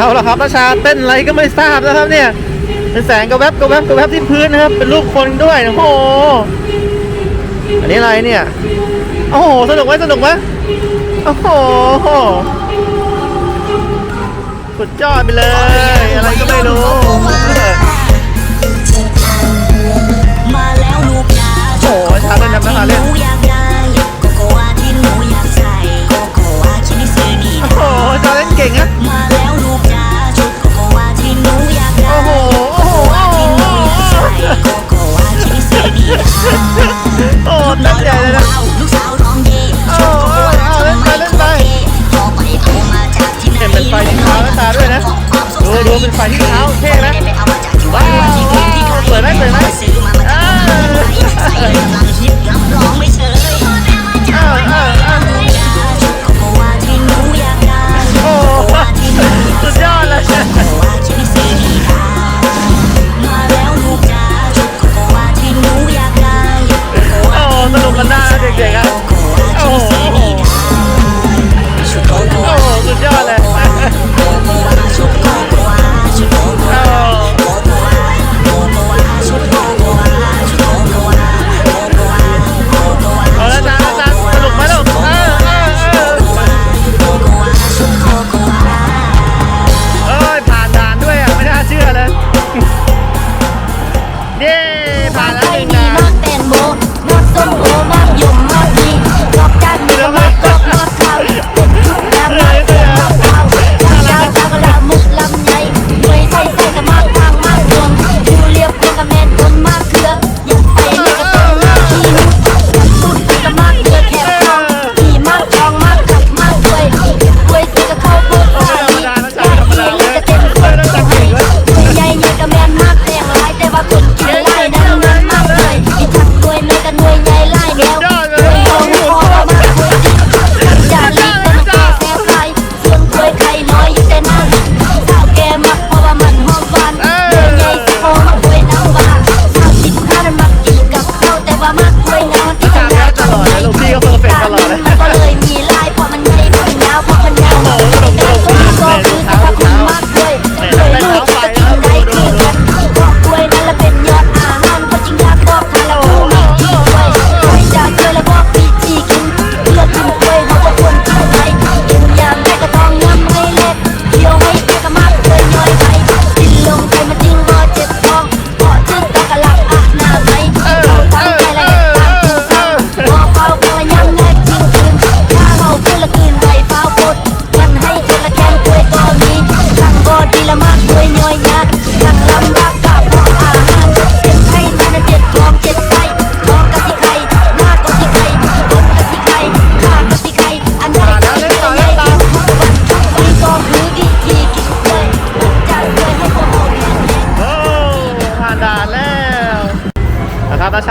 เอาละครับราชาเต้นอะไรก็ไม่ทราบนะครับเนี่ยเป็นแสงกระแวบกระแวบกระแวบที่พื้นนะครับ เป็นรูปคนด้วยโอ้โหอันนี้อะไรเนี่ยโอ้โหสนุกไหมสนุกไหมโอ้โหสุดยอดไปเลย อะไรก็ไม่รู้โอ้โหชาเล่นนะชาเล่น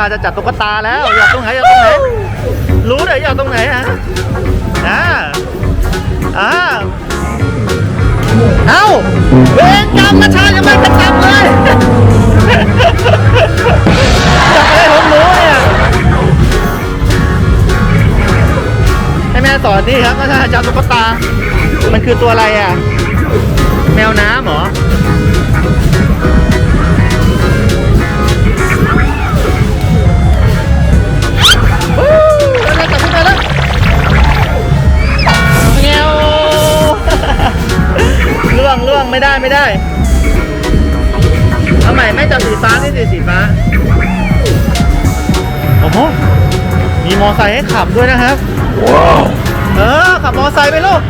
าจะจับตุ๊กตาแล้วอยากตรงไหนอยากตรงไหน รู้เลยอยากตรงไหนฮะอ่าอ่าเอ้าเวรกรรมนะชาจะไม่เป็นกรเลยจับอะไผมรู้เนี่ยให้แม่สอนนี่ครับก็ชาจับตุ๊กตา มันคือตัวอะไรอะ แมวน้ำหรอ ไม่ได้ไม่ได้ เอาใหม่ไม่จับสีฟ้าที่สีสีฟ้า โอ้โห มีมอไซค์ให้ขับด้วยนะครับ ว้าว เออ ขับมอไซค์ไปลูก